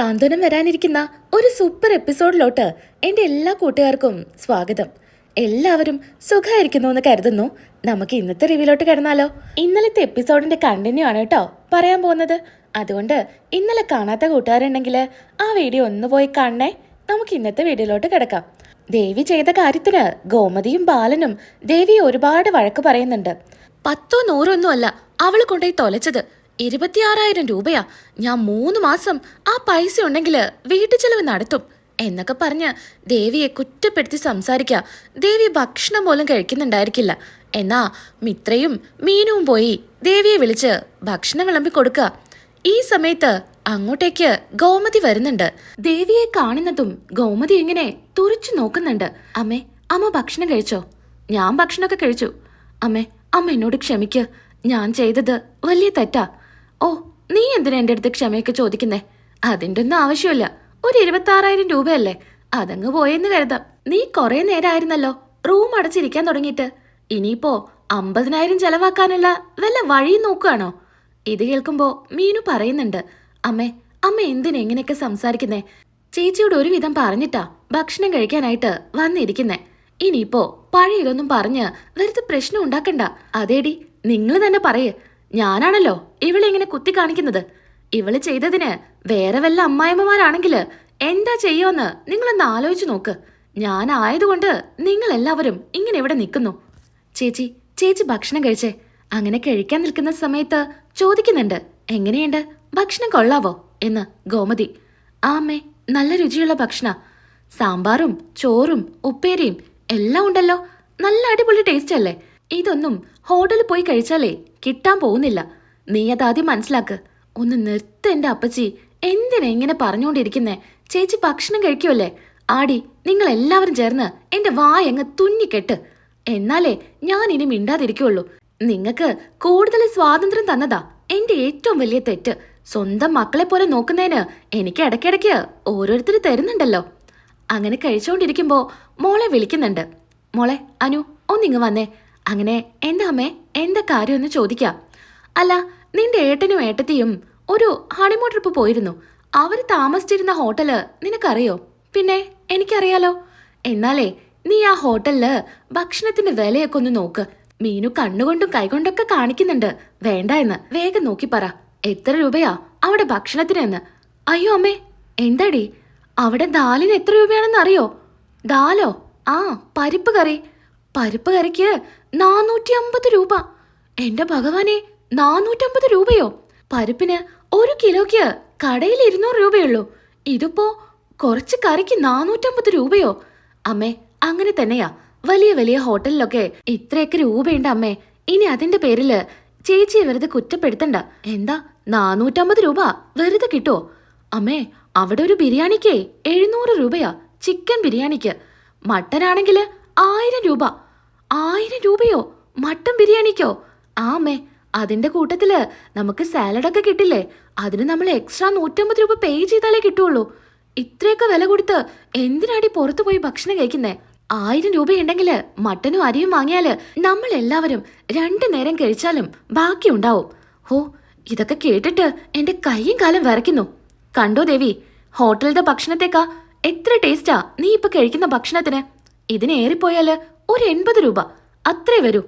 സാന്ത്വനം വരാനിരിക്കുന്ന ഒരു സൂപ്പർ എപ്പിസോഡിലോട്ട് എന്റെ എല്ലാ കൂട്ടുകാർക്കും സ്വാഗതം. എല്ലാവരും സുഖമായിരിക്കുന്നു എന്ന് കരുതുന്നു. നമുക്ക് ഇന്നത്തെ റിവ്യൂലോട്ട് കിടന്നാലോ? ഇന്നലത്തെ എപ്പിസോഡിന്റെ കണ്ടിന്യൂ ആണ് കേട്ടോ പറയാൻ പോകുന്നത്. അതുകൊണ്ട് ഇന്നലെ കാണാത്ത കൂട്ടുകാരുണ്ടെങ്കിൽ ആ വീഡിയോ ഒന്ന് പോയി കാണണേ. നമുക്ക് ഇന്നത്തെ വീഡിയോയിലോട്ട് കിടക്കാം. ദേവി ചെയ്ത കാര്യത്തിന് ഗോമതിയും ബാലനും ദേവി ഒരുപാട് വഴക്ക് പറയുന്നുണ്ട്. പത്തോ നൂറോ ഒന്നും അല്ല അവൾ കൊണ്ടുപോയി തൊലച്ചത്. ഇരുപത്തിയാറായിരം രൂപയാ ഞാൻ മൂന്ന് മാസം ആ പൈസ ഉണ്ടെങ്കിൽ വീട്ടു ചെലവ് നടത്തും. എന്നൊക്കെ പറഞ്ഞ് ദേവിയെ കുറ്റപ്പെടുത്തി സംസാരിക്കുക ദേവി ഭക്ഷണം പോലും കഴിക്കുന്നുണ്ടായിരിക്കില്ല. എന്നാ മിത്രയും മീനുവും പോയി ദേവിയെ വിളിച്ച് ഭക്ഷണം വിളമ്പി കൊടുക്കുക ഈ സമയത്ത് അങ്ങോട്ടേക്ക് ഗോമതി വരുന്നുണ്ട്. ദേവിയെ കാണുന്നതും ഗോമതി ഇങ്ങനെ തുറച്ചു നോക്കുന്നുണ്ട്. അമ്മേ അമ്മ ഭക്ഷണം കഴിച്ചോ? ഞാൻ ഭക്ഷണമൊക്കെ കഴിച്ചു. അമ്മേ അമ്മ എന്നോട് ക്ഷമിക്ക്. ഞാൻ ചെയ്തത് വലിയ തെറ്റാ. ഓ നീ എന്തിനാ എന്റെ അടുത്ത് ക്ഷമയൊക്കെ ചോദിക്കുന്നേ? അതിന്റെ ഒന്നും ആവശ്യമില്ല. ഒരു ഇരുപത്താറായിരം രൂപയല്ലേ? അതങ്ങ് പോയെന്ന് കരുതാം. നീ കുറേ നേരമായിരുന്നല്ലോ റൂം അടച്ചിരിക്കാൻ തുടങ്ങിയിട്ട്. ഇനിയിപ്പോ അമ്പതിനായിരം ചെലവാക്കാനുള്ള വല്ല വഴിയും നോക്കുകയാണോ? ഇത് കേൾക്കുമ്പോൾ മീനു പറയുന്നുണ്ട്. അമ്മേ അമ്മ എന്തിനാ എങ്ങനെയൊക്കെ സംസാരിക്കുന്നേ? ചേച്ചിയോട് ഒരുവിധം പറഞ്ഞിട്ടാ ഭക്ഷണം കഴിക്കാനായിട്ട് വന്നിരിക്കുന്നേ. ഇനിയിപ്പോ പഴയതൊന്നും പറഞ്ഞ് വെറുതെ പ്രശ്നം ഉണ്ടാക്കണ്ട. അതേടി നിങ്ങൾ തന്നെ പറയേ. ഞാനാണല്ലോ ഇവളെ ഇങ്ങനെ കുത്തി കാണിക്കുന്നത്. ഇവൾ ചെയ്തതിന് വേറെ വല്ല അമ്മായിമ്മമാരാണെങ്കിൽ എന്താ ചെയ്യുമെന്ന് നിങ്ങളൊന്ന് ആലോചിച്ചു നോക്ക്. ഞാൻ ആയതുകൊണ്ട് നിങ്ങൾ എല്ലാവരും ഇങ്ങനെ ഇവിടെ നിൽക്കുന്നു. ചേച്ചി ചേച്ചി ഭക്ഷണം കഴിച്ചേ. അങ്ങനെ കഴിക്കാൻ നിൽക്കുന്ന സമയത്ത് ചോദിക്കുന്നുണ്ട് എങ്ങനെയുണ്ട്? ഭക്ഷണം കൊള്ളാവോ? എന്ന് ഗോമതി. ആമേ നല്ല രുചിയുള്ള ഭക്ഷണ. സാമ്പാറും ചോറും ഉപ്പേരിയും എല്ലാം ഉണ്ടല്ലോ. നല്ല അടിപൊളി ടേസ്റ്റ് അല്ലേ? ഇതൊന്നും ഹോട്ടലിൽ പോയി കഴിച്ചാലേ കിട്ടാൻ പോകുന്നില്ല. നീ അതാദ്യം മനസ്സിലാക്ക്. ഒന്ന് നിർത്ത് എന്റെ അപ്പച്ചി. എന്തിനാ ഇങ്ങനെ പറഞ്ഞുകൊണ്ടിരിക്കുന്നേ ചേച്ചി ഭക്ഷണം കഴിക്കുമല്ലേ ആടി നിങ്ങൾ എല്ലാവരും ചേർന്ന് എന്റെ വായങ്ങ് തുന്നിക്കെട്ട്. എന്നാലേ ഞാൻ ഇനി മിണ്ടാതിരിക്കുള്ളൂ. നിങ്ങൾക്ക് കൂടുതൽ സ്വാതന്ത്ര്യം തന്നതാ എന്റെ ഏറ്റവും വലിയ തെറ്റ്. സ്വന്തം മക്കളെ പോലെ നോക്കുന്നതിന് എനിക്ക് ഇടയ്ക്കിടയ്ക്ക് ഓരോരുത്തർ തരുന്നുണ്ടല്ലോ. അങ്ങനെ കഴിച്ചുകൊണ്ടിരിക്കുമ്പോ മോളെ വിളിക്കുന്നുണ്ട്. മോളെ അനു ഒന്നിങ്ങ് വന്നേ. അങ്ങനെ എന്താ അമ്മേ? എന്താ കാര്യമെന്ന് ചോദിക്കാം. അല്ല നിന്റെ ഏട്ടനും ഏട്ടത്തിയും ഒരു ഹണിമൂൺ ട്രിപ്പ് പോയിരുന്നു. അവർ താമസിച്ചിരുന്ന ഹോട്ടൽ നിനക്കറിയോ? പിന്നെ എനിക്കറിയാലോ? എന്നാലേ നീ ആ ഹോട്ടലിൽ ഭക്ഷണത്തിന്റെ വിലയൊക്കെ ഒന്ന് നോക്ക്. മീനു കണ്ണുകൊണ്ടും കൈകൊണ്ടൊക്കെ കാണിക്കുന്നുണ്ട്. വേണ്ട എന്ന്. വേഗം നോക്കി പറ. എത്ര രൂപയാ അവിടെ ഭക്ഷണത്തിനെന്ന്? അയ്യോ അമ്മേ എന്താടി? അവിടെ ദാലിന് എത്ര രൂപയാണെന്ന് അറിയോ? ദാലോ? ആ പരിപ്പ് കറി. പരിപ്പ് കറിക്ക് നാനൂറ്റി അമ്പത് രൂപ. എന്റെ ഭഗവാനെ നാനൂറ്റമ്പത് രൂപയോ? പരിപ്പിന് ഒരു കിലോയ്ക്ക് കടയിൽ ഇരുന്നൂറ് രൂപയുള്ളൂ. ഇതിപ്പോ കുറച്ച് കറിക്ക് നാനൂറ്റമ്പത് രൂപയോ? അമ്മേ അങ്ങനെ തന്നെയാ. വലിയ വലിയ ഹോട്ടലിലൊക്കെ ഇത്രയൊക്കെ രൂപയുണ്ട് അമ്മേ. ഇനി അതിന്റെ പേരിൽ ചേച്ചിയെ വെറുതെ കുറ്റപ്പെടുത്തണ്ട. എന്താ നാനൂറ്റമ്പത് രൂപ വെറുതെ കിട്ടുമോ അമ്മേ അവിടെ ഒരു ബിരിയാണിക്കേ എഴുന്നൂറ് രൂപയാ. ചിക്കൻ ബിരിയാണിക്ക്. മട്ടനാണെങ്കിൽ ആയിരം രൂപ. ആയിരം രൂപയോ? മട്ടൻ ബിരിയാണിക്കോ? ആമേ അതിന്റെ കൂട്ടത്തിൽ നമുക്ക് സാലഡൊക്കെ കിട്ടില്ലേ? അതിന് നമ്മൾ എക്സ്ട്രാ നൂറ്റമ്പത് രൂപ പേ ചെയ്താലേ കിട്ടുള്ളൂ. ഇത്രയൊക്കെ വില കൊടുത്ത് എന്തിനാടി പുറത്തു പോയി ഭക്ഷണം കഴിക്കുന്നേ? ആയിരം രൂപയുണ്ടെങ്കിൽ മട്ടനും അരിയും വാങ്ങിയാൽ നമ്മൾ എല്ലാവരും രണ്ടു നേരം കഴിച്ചാലും ബാക്കി ഉണ്ടാവും. ഹോ ഇതൊക്കെ കേട്ടിട്ട് എന്റെ കൈയും കാലം വിറയ്ക്കുന്നു. കണ്ടോ ദേവി ഹോട്ടലിലെ ഭക്ഷണത്തേക്കാ എത്ര ടേസ്റ്റാ നീ ഇപ്പൊ കഴിക്കുന്ന ഭക്ഷണത്തിന്? ഇതിന് ഏറിപ്പോയാൽ ഒരു എൺപത് രൂപ. അത്രേ വരൂ.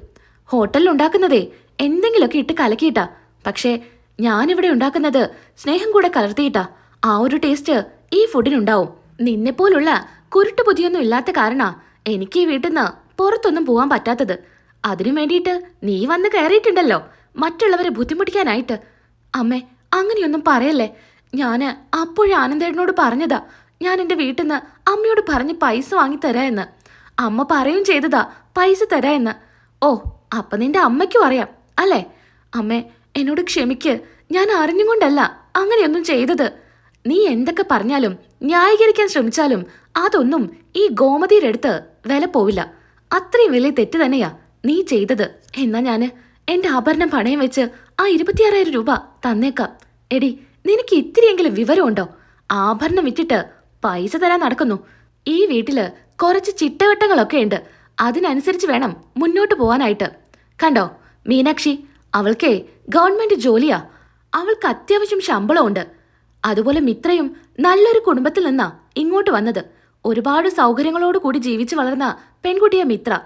ഹോട്ടലിൽ ഉണ്ടാക്കുന്നതേ എന്തെങ്കിലുമൊക്കെ ഇട്ട് കലക്കിയിട്ടാ. പക്ഷേ ഞാനിവിടെ ഉണ്ടാക്കുന്നത് സ്നേഹം കൂടെ കലർത്തിയിട്ടാ. ആ ഒരു ടേസ്റ്റ് ഈ ഫുഡിനുണ്ടാവും. നിന്നെപ്പോലുള്ള കുരുട്ട് ബുദ്ധിയൊന്നും ഇല്ലാത്ത കാരണാ എനിക്ക് ഈ വീട്ടിൽ നിന്ന് പുറത്തൊന്നും പോവാൻ പറ്റാത്തത്. അതിനു വേണ്ടിയിട്ട് നീ വന്ന് കയറിയിട്ടുണ്ടല്ലോ. മറ്റുള്ളവരെ ബുദ്ധിമുട്ടിക്കാനായിട്ട്. അമ്മേ അങ്ങനെയൊന്നും പറയല്ലേ. ഞാൻ അപ്പോഴേ ആനന്ദേട്ടനോട് പറഞ്ഞതാ. ഞാൻ എന്റെ വീട്ടിൽ നിന്ന് അമ്മയോട് പറഞ്ഞ് പൈസ വാങ്ങി തരാ എന്ന്. അമ്മ പറയും ചെയ്തതാ പൈസ തരാ എന്ന്. ഓ അപ്പൊ നിന്റെ അമ്മയ്ക്കും അറിയാം അല്ലേ? അമ്മേ എന്നോട് ക്ഷമിക്ക് ഞാൻ അറിഞ്ഞുകൊണ്ടല്ല അങ്ങനെയൊന്നും ചെയ്തത്. നീ എന്തൊക്കെ പറഞ്ഞാലും ന്യായീകരിക്കാൻ ശ്രമിച്ചാലും അതൊന്നും ഈ ഗോമതിയുടെ അടുത്ത് വില പോവില്ല. അത്രയും വലിയ തെറ്റ് തന്നെയാ നീ ചെയ്തത്. എന്നാ ഞാൻ എന്റെ ആഭരണം പണയം വെച്ച് ആ ഇരുപത്തിയാറായിരം രൂപ തന്നേക്കാം. എടി നിനക്ക് ഇത്തിരിയെങ്കിലും വിവരമുണ്ടോ? ആഭരണം വിറ്റിട്ട് പൈസ തരാൻ നടക്കുന്നു. ഈ വീട്ടിൽ കുറച്ച് ചിട്ടവട്ടങ്ങളൊക്കെ ഉണ്ട്. അതിനനുസരിച്ച് വേണം മുന്നോട്ട് പോവാനായിട്ട്. കണ്ടോ മീനാക്ഷി അവൾക്കേ ഗവൺമെന്റ് ജോലിയാ. അവൾക്ക് അത്യാവശ്യം ശമ്പളമുണ്ട്. അതുപോലെ മിത്രയും നല്ലൊരു കുടുംബത്തിൽ നിന്നാ ഇങ്ങോട്ട് വന്നത്. ഒരുപാട് സൗകര്യങ്ങളോട് കൂടി ജീവിച്ചു വളർന്ന പെൺകുട്ടിയ മിത്ര.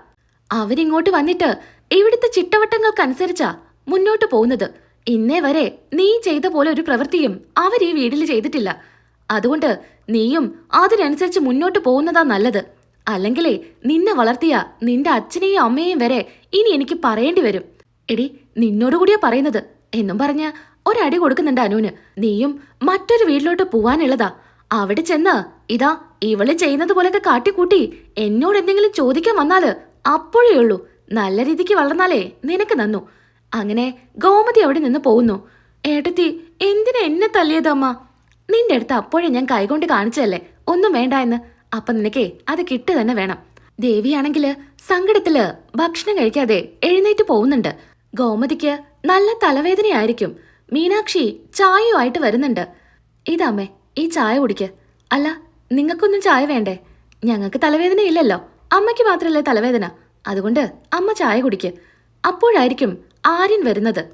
അവരിങ്ങോട്ട് വന്നിട്ട് ഇവിടുത്തെ ചിട്ടവട്ടങ്ങൾക്കനുസരിച്ചാ മുന്നോട്ട് പോകുന്നത്. ഇന്നേ വരെ നീ ചെയ്ത പോലെ ഒരു പ്രവൃത്തിയും അവർ ഈ വീട്ടിൽ ചെയ്തിട്ടില്ല. അതുകൊണ്ട് നീയും അതിനനുസരിച്ച് മുന്നോട്ട് പോകുന്നതാ നല്ലത്. അല്ലെങ്കിലേ നിന്നെ വളർത്തിയ നിന്റെ അച്ഛനെയും അമ്മയെയും വരെ ഇനി എനിക്ക് പറയേണ്ടി വരും. എടി നിന്നോട് കൂടിയാ പറയുന്നത്. എന്നും പറഞ്ഞ് ഒരടി കൊടുക്കുന്നുണ്ട് അനുവിന് നീയും മറ്റൊരു വീട്ടിലോട്ട് പോവാനുള്ളതാ. അവിടെ ചെന്ന് ഇതാ ഇവൾ ചെയ്യുന്നത് പോലെയൊക്കെ കാട്ടിക്കൂട്ടി എന്നോട് എന്തെങ്കിലും ചോദിക്കാൻ വന്നാൽ അപ്പോഴേ ഉള്ളൂ. നല്ല രീതിക്ക് വളർന്നാലേ നിനക്ക് നന്നു. അങ്ങനെ ഗോമതി അവിടെ നിന്ന് പോകുന്നു. ഏട്ടത്തി എന്തിനാ എന്നെ തല്ലിയത് അമ്മ? നിന്റെ അടുത്ത് അപ്പോഴേ ഞാൻ കൈകൊണ്ട് കാണിച്ചതല്ലേ? ഒന്നും വേണ്ട എന്ന്. അപ്പൊ നിനക്കേ അത് കിട്ടു തന്നെ വേണം. ദേവിയാണെങ്കിൽ സങ്കടത്തിൽ ഭക്ഷണം കഴിക്കാതെ എഴുന്നേറ്റ് പോകുന്നുണ്ട്. ഗോമതിക്ക് നല്ല തലവേദനയായിരിക്കും. മീനാക്ഷി ചായയുമായിട്ട് വരുന്നുണ്ട്. ഇതാമ്മേ ഈ ചായ കുടിക്ക്. അല്ല നിങ്ങൾക്കൊന്നും ചായ വേണ്ടേ? ഞങ്ങൾക്ക് തലവേദന ഇല്ലല്ലോ. അമ്മയ്ക്ക് മാത്രമല്ലേ തലവേദന. അതുകൊണ്ട് അമ്മ ചായ കുടിക്ക്. അപ്പോഴായിരിക്കും ആര്യൻ വരുന്നത്.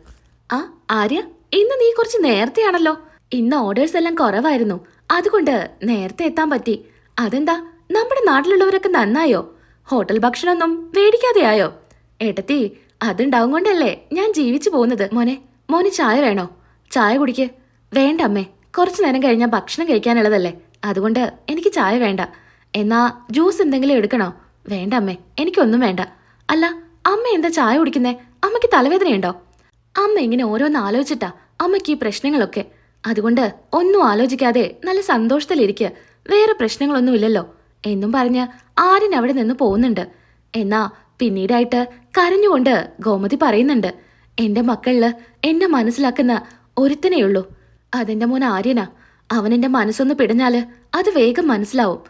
ആ ആര്യ ഇന്ന് നീ കുറച്ച് നേരത്തെയാണല്ലോ. ഇന്ന് ഓർഡേഴ്സ് എല്ലാം കുറവായിരുന്നു. അതുകൊണ്ട് നേരത്തെ എത്താൻ പറ്റി. അതെന്താ? നമ്മുടെ നാട്ടിലുള്ളവരൊക്കെ നന്നായോ? ഹോട്ടൽ ഭക്ഷണമൊന്നും വേടിക്കാതെയായോ ഏട്ടത്തി അതുണ്ടാവും കൊണ്ടല്ലേ ഞാൻ ജീവിച്ചു പോകുന്നത്. മോനെ മോന് ചായ വേണോ? ചായ കുടിക്ക്. വേണ്ട അമ്മേ കുറച്ച് നേരം കഴിഞ്ഞാൽ ഭക്ഷണം കഴിക്കാനുള്ളതല്ലേ. അതുകൊണ്ട് എനിക്ക് ചായ വേണ്ട. എന്നാ ജ്യൂസ് എന്തെങ്കിലും എടുക്കണോ? വേണ്ട അമ്മേ എനിക്കൊന്നും വേണ്ട. അല്ല അമ്മ എന്താ ചായ കുടിക്കുന്നേ? അമ്മയ്ക്ക് തലവേദനയുണ്ടോ? അമ്മ ഇങ്ങനെ ഓരോന്ന് ആലോചിച്ചിട്ടാ അമ്മയ്ക്ക് ഈ പ്രശ്നങ്ങളൊക്കെ. അതുകൊണ്ട് ഒന്നും ആലോചിക്കാതെ നല്ല സന്തോഷത്തിലിരിക്കുക വേറെ പ്രശ്നങ്ങളൊന്നുമില്ലല്ലോ. എന്നും പറഞ്ഞ് ആര്യൻ അവിടെ നിന്ന് പോകുന്നുണ്ട്. എന്നാ പിന്നീടായിട്ട് കരഞ്ഞുകൊണ്ട് ഗോമതി പറയുന്നുണ്ട് എന്റെ മക്കളിൽ എന്നെ മനസ്സിലാക്കുന്ന ഒരുത്തനെയുള്ളൂ അതെന്റെ മോൻ ആര്യനാ. അവനെന്റെ മനസ്സൊന്ന് പിടഞ്ഞാൽ അത് വേഗം മനസ്സിലാവും.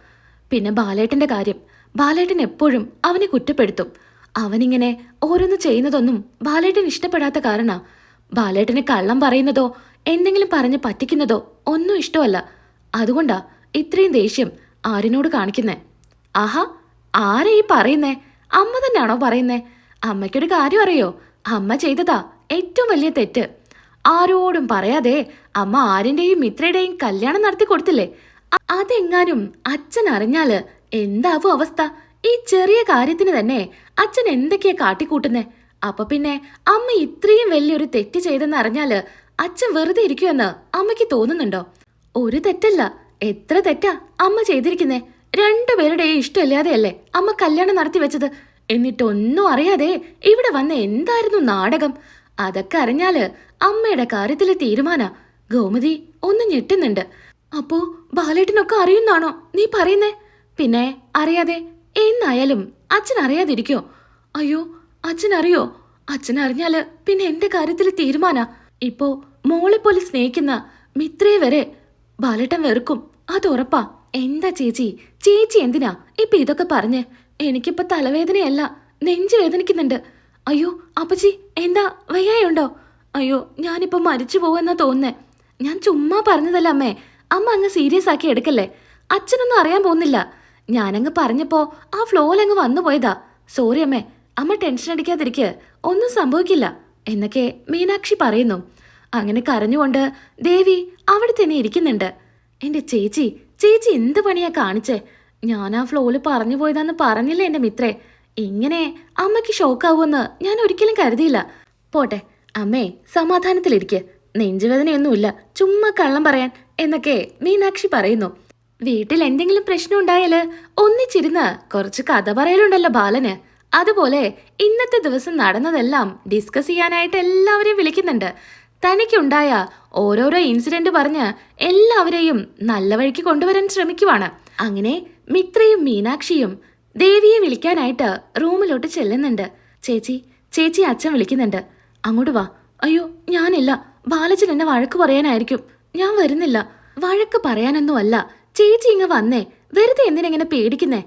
പിന്നെ ബാലേട്ടന്റെ കാര്യം. ബാലേട്ടൻ എപ്പോഴും അവനെ കുറ്റപ്പെടുത്തും. അവനിങ്ങനെ ഓരോന്ന് ചെയ്യുന്നതൊന്നും ബാലേട്ടൻ ഇഷ്ടപ്പെടാത്ത കാരണാ. ബാലേട്ടന് കള്ളം പറയുന്നതോ എന്തെങ്കിലും പറഞ്ഞ് പറ്റിക്കുന്നതോ ഒന്നും ഇഷ്ടമല്ല. അതുകൊണ്ടാ ഇത്രയും ദേഷ്യം ആരിനോട് കാണിക്കുന്നേ? ആഹാ ആരാ ഈ പറയുന്നേ? അമ്മ തന്നെയാണോ പറയുന്നേ? അമ്മയ്ക്കൊരു കാര്യം അറിയോ? അമ്മ ചെയ്തതാ ഏറ്റവും വലിയ തെറ്റ്. ആരോടും പറയാതെ അമ്മ ആരിന്റെയും മിത്രയുടെയും കല്യാണം നടത്തി കൊടുത്തില്ലേ? അതെങ്ങാനും അച്ഛൻ അറിഞ്ഞാൽ എന്താവും അവസ്ഥ? ഈ ചെറിയ കാര്യത്തിന് തന്നെ അച്ഛൻ എന്തൊക്കെയാ കാട്ടിക്കൂട്ടുന്നേ? അപ്പൊ പിന്നെ അമ്മ ഇത്രയും വലിയൊരു തെറ്റ് ചെയ്തെന്ന് അറിഞ്ഞാൽ അച്ഛൻ വെറുതെ ഇരിക്കുമെന്ന് അമ്മയ്ക്ക് തോന്നുന്നുണ്ടോ? ഒരു തെറ്റല്ല. എത്ര തെറ്റാ അമ്മ ചെയ്തിരിക്കുന്നേ? രണ്ടുപേരുടെയും ഇഷ്ടമില്ലാതെയല്ലേ അമ്മ കല്യാണം നടത്തി വെച്ചത്? എന്നിട്ടൊന്നും അറിയാതെ ഇവിടെ വന്ന എന്തായിരുന്നു നാടകം? അതൊക്കെ അറിഞ്ഞാൽ അമ്മയുടെ കാര്യത്തിലെ തീരുമാന. ഗോമതി ഒന്നും ഞെട്ടുന്നുണ്ട്. അപ്പോ ബാലേട്ടനൊക്കെ അറിയുന്നാണോ നീ പറയുന്നേ? പിന്നെ അറിയാതെ എന്നായാലും അച്ഛൻ അറിയാതിരിക്കോ? അയ്യോ അച്ഛൻ അറിയോ അച്ഛൻ അറിഞ്ഞാൽ പിന്നെ എന്റെ കാര്യത്തിൽ തീരുമാന. ഇപ്പോ മോളെപ്പോലെ പോലെ സ്നേഹിക്കുന്ന മിത്രയെ വരെ ബാലേട്ടൻ വെറുക്കും. അത് ഉറപ്പാ എന്താ ചേച്ചി? ചേച്ചി എന്തിനാ? ഇപ്പൊ ഇതൊക്കെ പറഞ്ഞ്. എനിക്കിപ്പോ തലവേദനയല്ല. നെഞ്ചു വേദനിക്കുന്നുണ്ട്. അയ്യോ അപ്പച്ചി എന്താ? വയ്യായുണ്ടോ? അയ്യോ ഞാനിപ്പോ മരിച്ചു പോവെന്നാ തോന്നുന്നേ. ഞാൻ ചുമ്മാ പറഞ്ഞതല്ല അമ്മേ. അമ്മ അങ്ങ് സീരിയസ് ആക്കി എടുക്കല്ലേ? അച്ഛനൊന്നും അറിയാൻ പോകുന്നില്ല. ഞാനങ്ങ് പറഞ്ഞപ്പോ ആ ഫ്ലോയിലങ്ങ് വന്നു പോയതാ. സോറി അമ്മേ അമ്മ ടെൻഷൻ അടിക്കാതിരിക്കുക ഒന്നും സംഭവിക്കില്ല. എന്നൊക്കെ മീനാക്ഷി പറയുന്നു. അങ്ങനെ കരഞ്ഞുകൊണ്ട് ദേവി അവിടെ തന്നെ ഇരിക്കുന്നുണ്ട്. എന്റെ ചേച്ചി ചേച്ചി എന്ത് പണിയാ കാണിച്ചേ? ഞാൻ ആ ഫ്ലോയിൽ പറഞ്ഞു പോയതാന്ന് പറഞ്ഞില്ലേ എന്റെ മിത്രേ? ഇങ്ങനെ അമ്മയ്ക്ക് ഷോക്കാവുമെന്ന് ഞാൻ ഒരിക്കലും കരുതിയില്ല. പോട്ടെ അമ്മേ സമാധാനത്തിലിരിക്കെ. നെഞ്ചുവേദനയൊന്നുമില്ല. ചുമ്മാ കള്ളം പറയാൻ എന്നൊക്കെ മീനാക്ഷി പറയുന്നു. വീട്ടിൽ എന്തെങ്കിലും പ്രശ്നം ഉണ്ടായാൽ ഒന്നിച്ചിരുന്ന് കുറച്ച് കഥ പറയലുണ്ടല്ലോ ബാലന്. അതുപോലെ ഇന്നത്തെ ദിവസം നടന്നതെല്ലാം ഡിസ്കസ് ചെയ്യാനായിട്ട് എല്ലാവരെയും വിളിക്കുന്നുണ്ട്. തനിക്കുണ്ടായ ഓരോരോ ഇൻസിഡന്റ് പറഞ്ഞ് എല്ലാവരെയും നല്ല വഴിക്ക് കൊണ്ടുവരാൻ ശ്രമിക്കുവാണ്. അങ്ങനെ മിത്രയും മീനാക്ഷിയും ദേവിയെ വിളിക്കാനായിട്ട് റൂമിലോട്ട് ചെല്ലുന്നുണ്ട്. ചേച്ചി ചേച്ചി അച്ഛൻ വിളിക്കുന്നുണ്ട്. അങ്ങോട്ട് വാ. അയ്യോ ഞാനില്ല. ബാലച്ചൻ എന്നെ വഴക്ക് പറയാനായിരിക്കും. ഞാൻ വരുന്നില്ല. വഴക്ക് പറയാനൊന്നും അല്ല ചേച്ചി ഇങ്ങ് വന്നേ. വെറുതെ എന്തിനെങ്ങനെ പേടിക്കുന്നേ?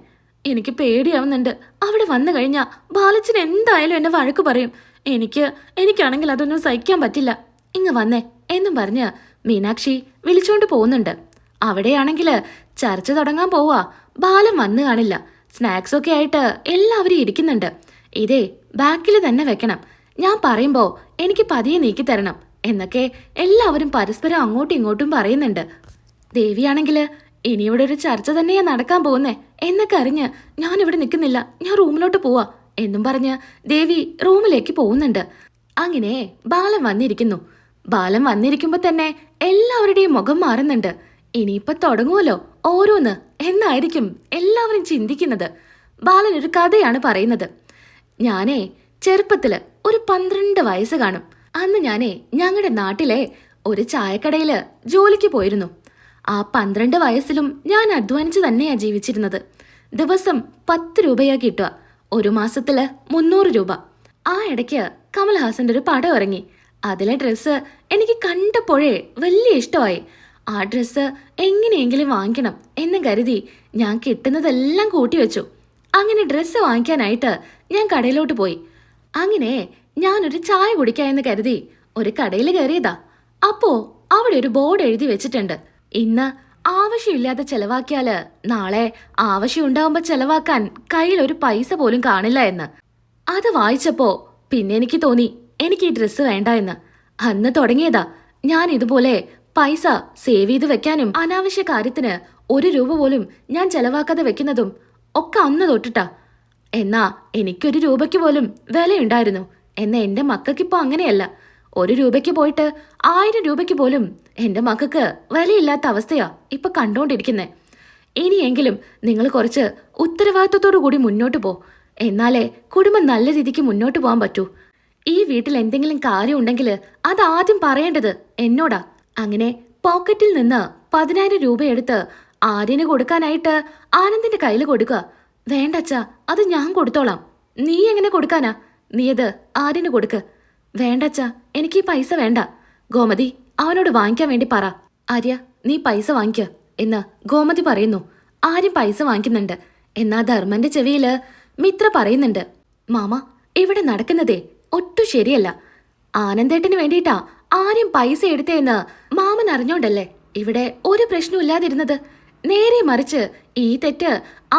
എനിക്ക് പേടിയാവുന്നുണ്ട്. അവിടെ വന്നു കഴിഞ്ഞാൽ ബാലച്ചൻ എന്തായാലും എന്നെ വഴക്ക് പറയും. എനിക്ക് എനിക്കാണെങ്കിൽ അതൊന്നും സഹിക്കാൻ പറ്റില്ല. ഇങ്ങ് വന്നേ എന്നും പറഞ്ഞ് മീനാക്ഷി വിളിച്ചോണ്ട് പോകുന്നുണ്ട്. അവിടെയാണെങ്കിൽ ചർച്ച തുടങ്ങാൻ പോവാ. ബാലം വന്നു കാണില്ല. സ്നാക്സ് ഒക്കെ ആയിട്ട് എല്ലാവരും ഇരിക്കുന്നുണ്ട്. ഇതേ ബാക്കിൽ തന്നെ വെക്കണം. ഞാൻ പറയുമ്പോ എനിക്ക് പതിയെ നീക്കി തരണം എന്നൊക്കെ എല്ലാവരും പരസ്പരം അങ്ങോട്ടും ഇങ്ങോട്ടും പറയുന്നുണ്ട്. ദേവിയാണെങ്കിൽ ഇനി ഇവിടെ ഒരു ചർച്ച തന്നെയാ നടക്കാൻ പോകുന്നേ എന്നൊക്കെ അറിഞ്ഞ് ഞാൻ ഇവിടെ നിൽക്കുന്നില്ല. ഞാൻ റൂമിലോട്ട് പോവാ എന്നും പറഞ്ഞ് ദേവി റൂമിലേക്ക് പോകുന്നുണ്ട്. അങ്ങനെ ബാലം വന്നിരിക്കുന്നു. ബാലൻ വന്നിരിക്കുമ്പോ തന്നെ എല്ലാവരുടെയും മുഖം മാറുന്നുണ്ട്. ഇനിയിപ്പൊ തുടങ്ങുമല്ലോ ഓരോന്ന് എന്നായിരിക്കും എല്ലാവരും ചിന്തിക്കുന്നത്. ബാലൻ ഒരു കഥയാണ് പറയുന്നത്. ഞാനേ ചെറുപ്പത്തിൽ ഒരു പന്ത്രണ്ട് വയസ്സ് കാണും. അന്ന് ഞാനേ ഞങ്ങളുടെ നാട്ടിലെ ഒരു ചായക്കടയിൽ ജോലിക്ക് പോയിരുന്നു. ആ പന്ത്രണ്ട് വയസ്സിലും ഞാൻ അധ്വാനിച്ച് തന്നെയാ ജീവിച്ചിരുന്നത്. ദിവസം പത്ത് രൂപയാ കിട്ടുക. ഒരു മാസത്തിൽ മുന്നൂറ് രൂപ. ആ ഇടയ്ക്ക് കമൽഹാസന്റെ ഒരു പടം ഇറങ്ങി. അതിലെ ഡ്രസ്സ് എനിക്ക് കണ്ടപ്പോഴേ വലിയ ഇഷ്ടമായി. ആ ഡ്രസ്സ് എങ്ങനെയെങ്കിലും വാങ്ങിക്കണം എന്ന് കരുതി ഞാൻ കിട്ടുന്നതെല്ലാം കൂട്ടിവെച്ചു അങ്ങനെ ഡ്രസ്സ് വാങ്ങിക്കാനായിട്ട് ഞാൻ കടയിലോട്ട് പോയി. അങ്ങനെ ഞാനൊരു ചായ കുടിക്കാമെന്ന് കരുതി ഒരു കടയിൽ കയറിയതാ. അപ്പോ അവിടെ ഒരു ബോർഡ് എഴുതി വെച്ചിട്ടുണ്ട്. ഇന്ന് ആവശ്യമില്ലാതെ ചെലവാക്കിയാൽ നാളെ ആവശ്യം ഉണ്ടാവുമ്പോ ചെലവാക്കാൻ കയ്യിൽ ഒരു പൈസ പോലും കാണില്ല എന്ന്. അത് വായിച്ചപ്പോ പിന്നെ എനിക്ക് തോന്നി. എനിക്ക് ഈ ഡ്രസ്സ് വേണ്ട എന്ന് അന്ന് തുടങ്ങിയതാ. ഞാൻ ഇതുപോലെ പൈസ സേവ് ചെയ്ത് വെക്കാനും അനാവശ്യ കാര്യത്തിന് ഒരു രൂപ പോലും ഞാൻ ചെലവാക്കാതെ വെക്കുന്നതും ഒക്കെ അന്ന് തൊട്ടിട്ടാ. എന്നാ എനിക്കൊരു രൂപയ്ക്ക് പോലും വിലയുണ്ടായിരുന്നു. എന്നാ എന്റെ മക്കൾക്കിപ്പോ അങ്ങനെയല്ല. ഒരു രൂപയ്ക്ക് പോയിട്ട് ആയിരം രൂപയ്ക്ക് പോലും എന്റെ മക്കൾക്ക് വിലയില്ലാത്ത അവസ്ഥയാ ഇപ്പൊ കണ്ടോണ്ടിരിക്കുന്നേ. ഇനിയെങ്കിലും നിങ്ങൾ കുറച്ച് ഉത്തരവാദിത്വത്തോടു കൂടി മുന്നോട്ട് പോ. എന്നാലേ കുടുംബം നല്ല രീതിക്ക് മുന്നോട്ട് പോകാൻ പറ്റൂ. ഈ വീട്ടിൽ എന്തെങ്കിലും കാര്യം ഉണ്ടെങ്കിൽ അത് ആദ്യം പറയേണ്ടത് എന്നോടാ. അങ്ങനെ പോക്കറ്റിൽ നിന്ന് പതിനായിരം രൂപ എടുത്ത് ആര്യന് കൊടുക്കാനായിട്ട് ആനന്ദിന്റെ കയ്യിൽ കൊടുക്കുക. വേണ്ടച്ചാ അത് ഞാൻ കൊടുത്തോളാം. നീ എങ്ങനെ കൊടുക്കാനാ? നീ അത് ആര്യന് കൊടുക്ക്. വേണ്ടച്ചാ എനിക്ക് ഈ പൈസ വേണ്ട. ഗോമതി അവനോട് വാങ്ങിക്കാൻ വേണ്ടി പറ. ആര്യ നീ പൈസ വാങ്ങിക്ക എന്ന് ഗോമതി പറയുന്നു. ആര്യം പൈസ വാങ്ങിക്കുന്നുണ്ട്. എന്നാ ധർമ്മന്റെ ചെവിയിൽ മിത്ര പറയുന്നുണ്ട്. മാമ ഇവിടെ നടക്കുന്നതേ? ഒട്ടും ശരിയല്ല. ആനന്ദേട്ടന് വേണ്ടിയിട്ടാ ആരും പൈസ എടുത്തേന്ന് മാമൻ അറിഞ്ഞോണ്ടല്ലേ? ഇവിടെ ഒരു പ്രശ്നവും ഇല്ലാതിരുന്നത്. നേരെ മറിച്ച് ഈ തെറ്റ്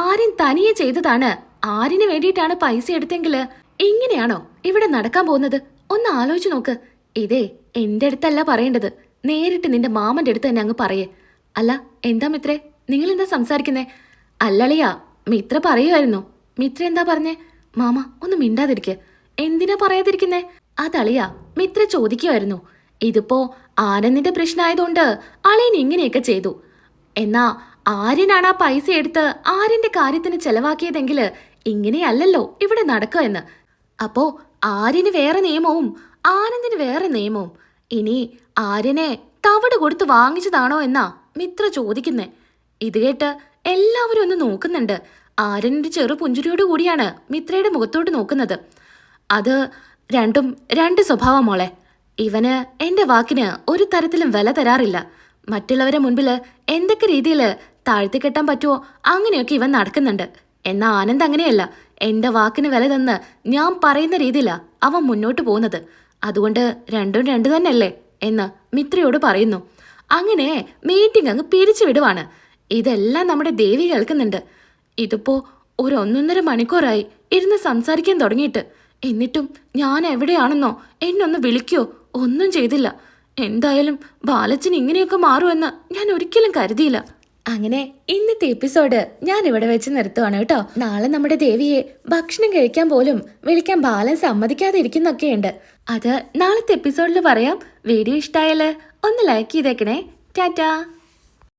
ആരും തനിയെ ചെയ്തതാണ്. ആരിന് വേണ്ടിയിട്ടാണ് പൈസ എടുത്തെങ്കിൽ? ഇങ്ങനെയാണോ ഇവിടെ നടക്കാൻ പോകുന്നത്? ഒന്ന് ആലോചിച്ചു നോക്ക്. ഇതേ എന്റെ അടുത്തല്ല പറയേണ്ടത്. നേരിട്ട് നിന്റെ മാമന്റെ അടുത്ത് തന്നെ അങ്ങ് പറയേ. അല്ല എന്താ മിത്രേ? നിങ്ങൾ എന്താ സംസാരിക്കുന്നേ? അല്ലളിയാ മിത്ര പറയുമായിരുന്നു മിത്ര എന്താ പറഞ്ഞേ? മാമ ഒന്ന് മിണ്ടാതിരിക്കെ. എന്തിനാ പറയാതിരിക്കുന്നേ? അതളിയാ മിത്ര ചോദിക്കുമായിരുന്നു ഇതിപ്പോ ആനന്ദിന്റെ പ്രശ്നമായതുകൊണ്ട് അളിയൻ ഇങ്ങനെയൊക്കെ ചെയ്തു. എന്നാ ആര്യനാണ് ആ പൈസ എടുത്ത് ആര്യന്റെ കാര്യത്തിന് ചെലവാക്കിയതെങ്കിൽ ഇങ്ങനെയല്ലല്ലോ ഇവിടെ നടക്കുക എന്ന്. അപ്പോ ആര്യന് വേറെ നിയമവും ആനന്ദിന് വേറെ നിയമവും. ഇനി ആര്യനെ തവിട് കൊടുത്ത് വാങ്ങിച്ചതാണോ എന്നാ മിത്ര ചോദിക്കുന്നേ. ഇത് കേട്ട് എല്ലാവരും ഒന്ന് നോക്കുന്നുണ്ട്. ആര്യനൊരു ചെറു പുഞ്ചിരിയോട് കൂടിയാണ് മിത്രയുടെ മുഖത്തോട്ട് നോക്കുന്നത്. അത് രണ്ടും രണ്ട് സ്വഭാവം മോളെ. ഇവന് എന്റെ വാക്കിന് ഒരു തരത്തിലും വില തരാറില്ല. മറ്റുള്ളവരെ മുൻപിൽ എന്തൊക്കെ രീതിയിൽ താഴ്ത്തിക്കെട്ടാൻ പറ്റുമോ അങ്ങനെയൊക്കെ ഇവൻ നടക്കുന്നുണ്ട്. എന്നാ ആനന്ദ് അങ്ങനെയല്ല. എന്റെ വാക്കിന് വില തന്ന് ഞാൻ പറയുന്ന രീതിയിലാ അവൻ മുന്നോട്ട് പോകുന്നത്. അതുകൊണ്ട് രണ്ടും രണ്ടു തന്നെയല്ലേ എന്ന് മിത്രയോട് പറയുന്നു. അങ്ങനെ മീറ്റിംഗ് അങ്ങ് പിരിച്ചു വിടുവാണ്. ഇതെല്ലാം നമ്മുടെ ദേവി കേൾക്കുന്നുണ്ട്. ഇതിപ്പോ ഒരു ഒന്നൊന്നര മണിക്കൂറായി ഇരുന്ന് സംസാരിക്കാൻ തുടങ്ങിയിട്ട്. എന്നിട്ടും ഞാൻ എവിടെയാണെന്നോ എന്നൊന്ന് വിളിക്കോ. ഒന്നും ചെയ്തില്ല. എന്തായാലും ബാലച്ചൻ ഇങ്ങനെയൊക്കെ മാറുമെന്ന് ഞാൻ ഒരിക്കലും കരുതിയില്ല. അങ്ങനെ ഇന്നത്തെ എപ്പിസോഡ് ഞാൻ ഇവിടെ വെച്ച് നിർത്തുവാണ് കേട്ടോ. നാളെ നമ്മുടെ ദേവിയെ ഭക്ഷണം കഴിക്കാൻ പോലും വിളിക്കാൻ ബാലൻ സമ്മതിക്കാതെ ഇരിക്കുന്നൊക്കെയുണ്ട് അത് നാളത്തെ എപ്പിസോഡിൽ പറയാം. വീഡിയോ ഇഷ്ടമായാൽ ഒന്ന് ലൈക്ക് ചെയ്തേക്കണേ. ടാറ്റാ.